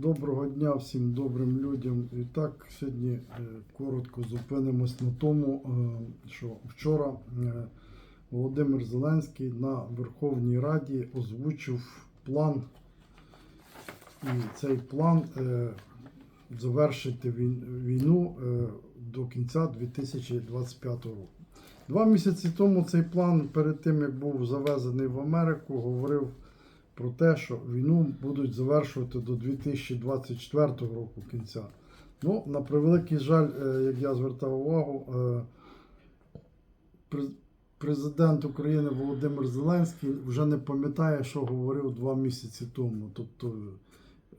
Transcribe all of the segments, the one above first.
Доброго дня всім добрим людям. І так, сьогодні е, коротко зупинимось на тому, е, що вчора е, Володимир Зеленський на Верховній Раді озвучив план. І цей план завершити війну до кінця 2025 року. Два місяці тому цей план, перед тим як був завезений в Америку, говорив про те, що війну будуть завершувати до 2024 року кінця. Ну, на превеликий жаль, е, як я звертав увагу, е, президент України Володимир Зеленський вже не пам'ятає, що говорив два місяці тому. Тобто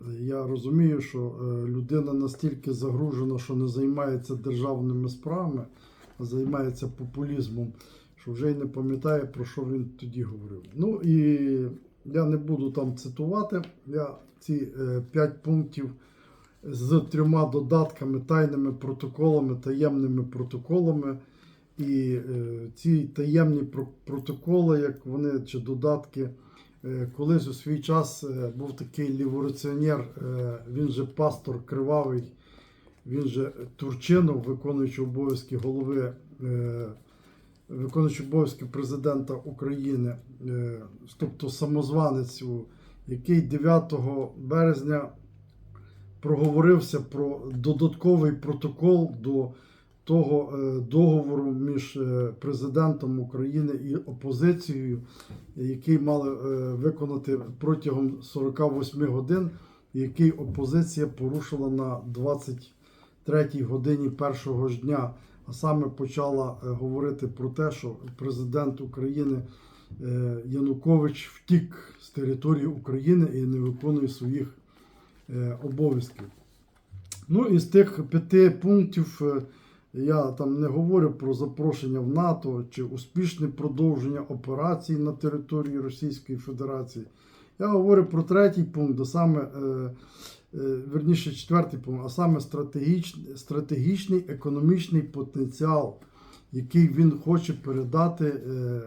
е, я розумію, що людина настільки загружена, що не займається державними справами, а займається популізмом, що вже й не пам'ятає, про що він тоді говорив. Ну і я не буду там цитувати. Я ці е, п'ять пунктів з трьома додатками, тайними протоколами, таємними протоколами. І е, ці таємні протоколи, як вони чи додатки, е, колись у свій час е, був такий ліворуціонер, е, він же пастор Кривавий, він же Турчинов, виконуючий обов'язки голови, е, виконуючий обов'язки президента України, е, тобто самозванець, який 9 березня проговорився про додатковий протокол до того е, договору між е, президентом України і опозицією, який мали виконати протягом 48 годин, який опозиція порушила на 23 годині першого ж дня, а саме почала е, говорити про те, що президент України е, Янукович втік з території України і не виконує своїх е, обов'язків. Ну, із тих п'яти пунктів я там не говорю про запрошення в НАТО чи успішне продовження операцій на території Російської Федерації. Я говорю про третій пункт, а саме, верніше, четвертий пункт, а саме стратегічний, стратегічний економічний потенціал, який він хоче передати е,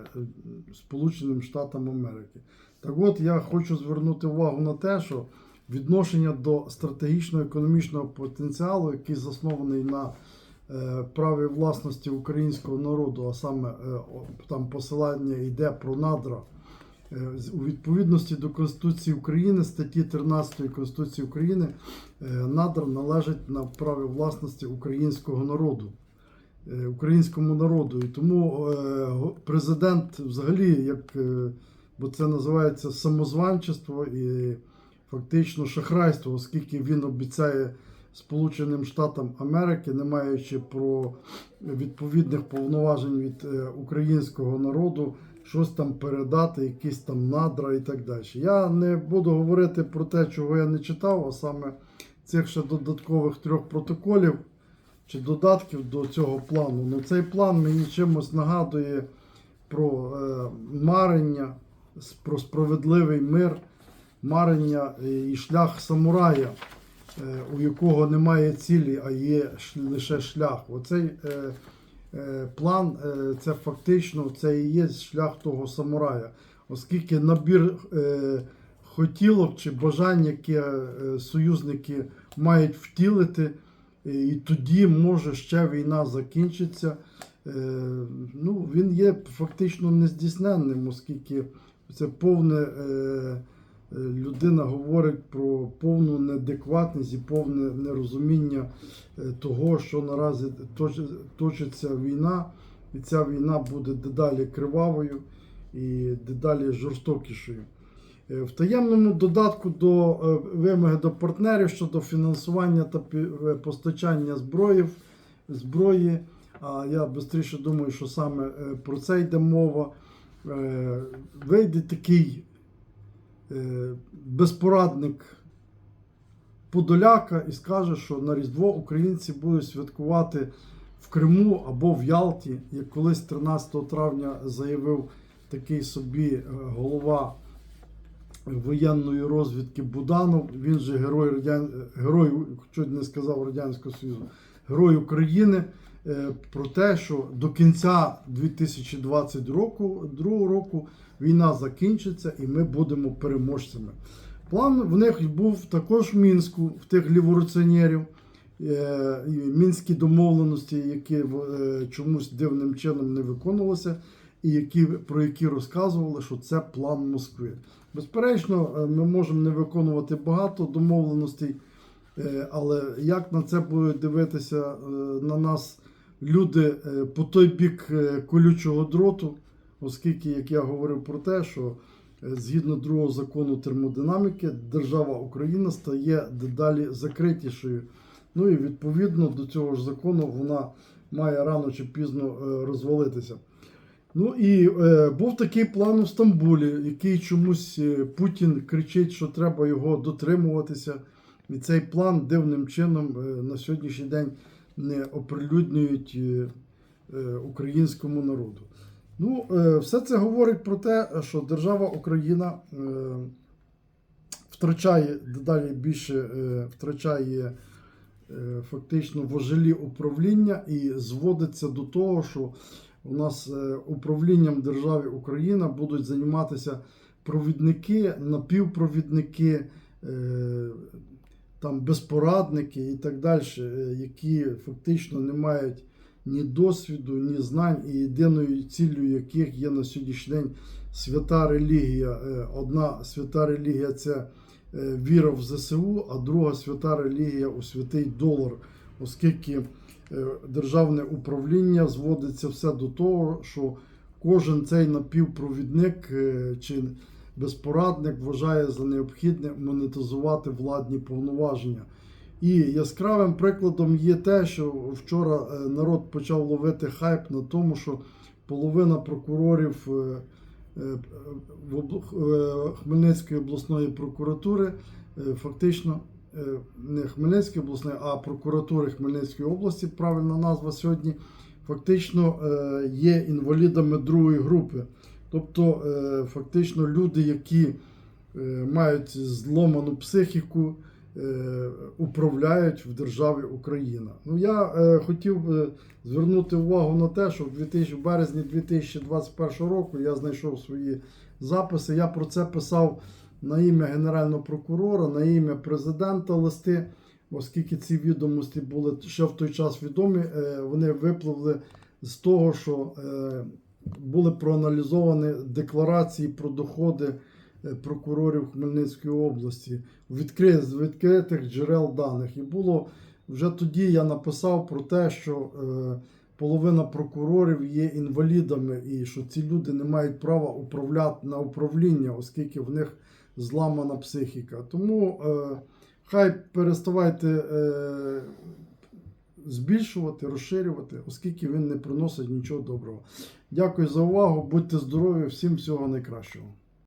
Сполученим Штатам Америки. Так от я хочу звернути увагу на те, що відношення до стратегічного економічного потенціалу, який заснований на е, праві власності українського народу, а саме е, там посилання йде про надра. Е, У відповідності до Конституції України, статті 13 Конституції України, е, надра належать на праві власності українського народу, е, українському народу. І тому президент взагалі, як, бо це називається самозванчество і фактично шахрайство, оскільки він обіцяє Сполученим Штатам Америки, не маючи про відповідних повноважень від українського народу, щось там передати, якісь там надра і так далі. Я не буду говорити про те, чого я не читав, а саме цих ще додаткових трьох протоколів чи додатків до цього плану. Ну, цей план мені чимось нагадує про е, марення, про справедливий мир, марення е, і шлях самурая, е, у якого немає цілі, а є лише шлях. Оцей е, план е, це фактично це і є шлях того самурая, оскільки набір е, хотілок чи бажань, які е, союзники мають втілити, е, і тоді може ще війна закінчиться. Е, ну, він є фактично нездійсненним, оскільки це повне. Е, людина говорить про повну неадекватність і повне нерозуміння е, того, що наразі точиться війна, і ця війна буде дедалі кривавою і дедалі жорстокішою. Е, В таємному додатку до вимоги до партнерів щодо фінансування та постачання зброї, зброї. А я швидше думаю, що саме про це йде мова. Вийде такий безпорадник Подоляка і скаже, що на Різдво українці будуть святкувати в Криму або в Ялті, як колись 13 травня заявив такий собі е, голова воєнної розвідки Буданов. Він же герой радян... герой, не сказав Радянського Союзу, герой України. Е, Про те, що до кінця 2020 року, війна закінчиться і ми будемо переможцями. План в них був також в Мінську, в тих ліворуціонерів. Е, мінські домовленості, які е, чомусь дивним чином не виконувалися, і які, про які розказували, що це план Москви. Безперечно, ми можемо не виконувати багато домовленостей, але як на це будуть дивитися на нас люди е, по той бік е, колючого дроту, оскільки, як я говорив про те, що е, згідно другого закону термодинаміки, держава Україна стає дедалі закритішою. Ну і відповідно до цього ж закону вона має рано чи пізно розвалитися. Ну і е, був такий план у Стамбулі, який чомусь Путін кричить, що треба його дотримуватися. І цей план дивним чином на сьогоднішній день не оприлюднюють е, е, українському народу. Ну, е, все це говорить про те, що держава Україна втрачає дедалі більше втрачає фактично важелі управління і зводиться до того, що у нас управлінням держави Україна будуть займатися провідники, напівпровідники, там безпорадники і так далі, е, які фактично не мають ні досвіду, ні знань, і єдиною ціллю яких є на сьогоднішній день свята релігія. Е, Одна свята релігія це е, віра в ЗСУ, а друга свята релігія у святий долар, оскільки державне управління зводиться все до того, що кожен цей напівпровідник чи безпорадник вважає за необхідне монетизувати владні повноваження. І яскравим прикладом є те, що вчора е, народ почав ловити хайп на тому, що половина прокурорів е, е, в Хмельницької обласної прокуратури фактично не Хмельницької обласної, а прокуратури Хмельницької області, правильна назва сьогодні, фактично є інвалідами другої групи. Тобто, е, фактично, люди, які е, мають зломану психіку, е, управляють в державі Україна. Ну я хотів звернути увагу на те, що в 2000, в березні 2021 року я знайшов свої записи. Я про це писав на ім'я Генерального прокурора, на ім'я президента листи, оскільки ці відомості були ще в той час відомі, вони випливли з того, що були проаналізовані декларації про доходи е, прокурорів Хмельницької області з відкритих джерел даних. І було вже тоді я написав про те, що е, половина прокурорів є інвалідами, і що ці люди не мають права управляти на управління, оскільки в них зламана психіка. Тому е, хай переставайте. Збільшувати, розширювати, оскільки він не приносить нічого доброго. Дякую за увагу, будьте здорові, всім всього найкращого.